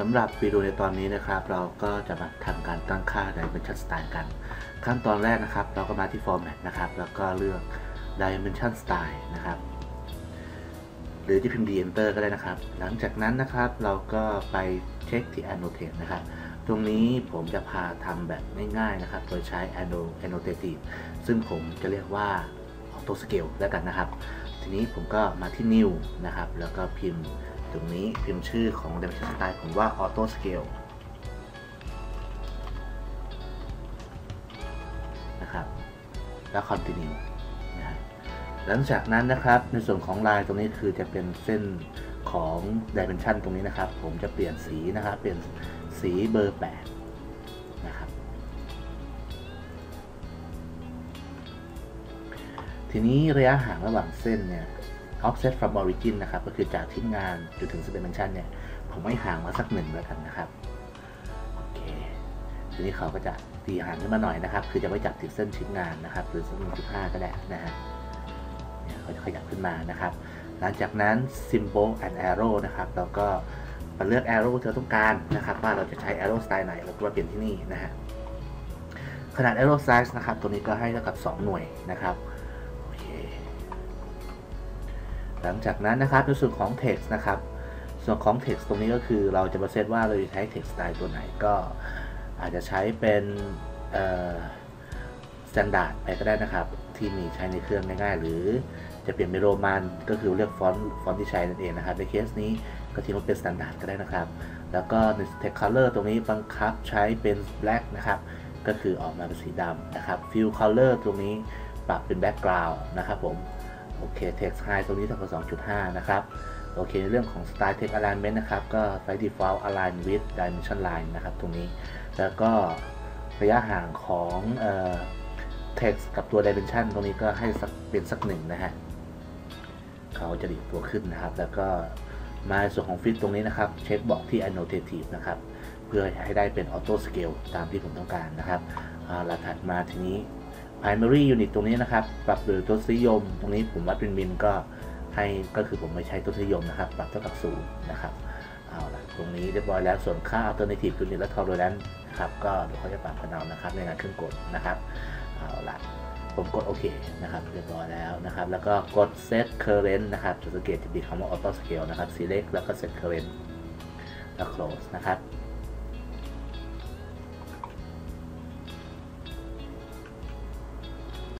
สำหรับวิดีโอในตอนนี้นะครับ เราก็จะมาทำการตั้งค่า dimension style กัน ขั้นตอนแรกนะครับ เราก็มาที่ format นะครับ แล้วก็เลือก dimension style นะครับ หรือที่พิมพ์ d enter ก็ได้นะครับ หลังจากนั้นนะครับเราก็ไปเช็คที่ annotate นะครับ ตรงนี้ผมจะพาทำแบบง่ายๆนะครับ โดยใช้ annotative ซึ่งผมจะเรียกว่า auto scale แล้วกันนะครับ ทีนี้ผมก็มาที่ new นะครับ แล้วก็พิมพ์ ตรงนี้พิมพ์ชื่อของ dimension style ผมว่า auto scale นะครับ แล้ว continue นะฮะหลังจากนั้นนะครับ ในส่วนของลายตรงนี้คือจะเป็นเส้นของ dimension ตรงนี้นะครับ ผมจะเปลี่ยนสีนะครับ เปลี่ยนสีเบอร์ 8 นะครับ ทีนี้ระยะห่างระหว่างเส้นเนี่ย offset from origin นะครับ ก็คือจากที่งานจนถึง dimension เนี่ย ผมให้ห่างมาสักหนึ่งแล้วกันนะครับ โอเค ทีนี้เขาก็จะตีห่างขึ้นมาหน่อยนะครับ คือจะไม่จับติดเส้นชิ้นงานนะครับ หรือเส้น1.5ก็ได้นะฮะเนี่ยเขาจะขยับขึ้นมานะครับ หลังจากนั้น symbol and arrow นะครับเราก็มาเลือก arrow ที่เราต้องการนะครับ ว่าเราจะใช้ arrow style ไหน เราก็มาเปลี่ยนที่นี่นะฮะ ขนาด arrow size นะครับ ตัวนี้ก็ให้เท่ากับ 2 หน่วยนะครับ หลังจากนั้นนะครับในส่วนของ text นะครับ ส่วนของ text ตรงนี้ก็คือเราจะมาเซตว่าเราจะใช้ text style ตัวไหนก็อาจจะใช้เป็นเอ่อ standard ไปก็ได้นะครับ ที่มีใช้ในเครื่องง่ายๆ หรือจะเปลี่ยนเป็นโรมันก็คือเลือกฟอนต์ฟอนต์ที่ใช้นั่นเองนะครับ ในเคสนี้ก็ทิ้งไว้เป็น standard ก็ได้นะครับ แล้วก็ใน text color ตรงนี้บังคับใช้เป็น black นะครับ ก็คือออกมาเป็นสีดำนะครับ fill color ตรงนี้ปรับเป็น background นะครับผม โอเค text high ตรงนี้เท่ากับ2.5 นะครับ โอเคในเรื่องของ style text alignment นะครับ ก็ใช้ default align with dimension line นะครับ ตรงนี้ แล้วก็ระยะห่างของเอ่อ text กับตัว dimension ตรงนี้ก็ให้สักเป็นสักหนึ่งนะฮะเขาจะดีดตัวขึ้นนะครับ แล้วก็มาส่วนของ fit ตรงนี้นะครับ เช็คบอกที่ annotative นะครับ เพื่อให้ได้เป็น auto scale ตามที่ผมต้องการนะครับเอาละถัดมาทีนี้ primary unit ตรงนี้นะครับ ปรับโดยทศนิยม ตรงนี้ผมวัดเป็นมิลก็ให้ก็คือผมไม่ใช้ทศนิยมนะครับ ปรับเท่ากับศูนย์นะครับ เอาละตรงนี้เรียบร้อยแล้ว ส่วนค่า alternative unit และ tolerance นะครับ ก็เดี๋ยวเขาจะปรับกันเอานะครับ ในงานเครื่องกดนะครับ เอาละผมกดโอเคนะครับ เรียบร้อยแล้วนะครับ แล้วก็กด set current นะครับจะสังเกตจะมีคำว่า auto scale นะครับ select แล้วก็ set current แล้ว close นะครับ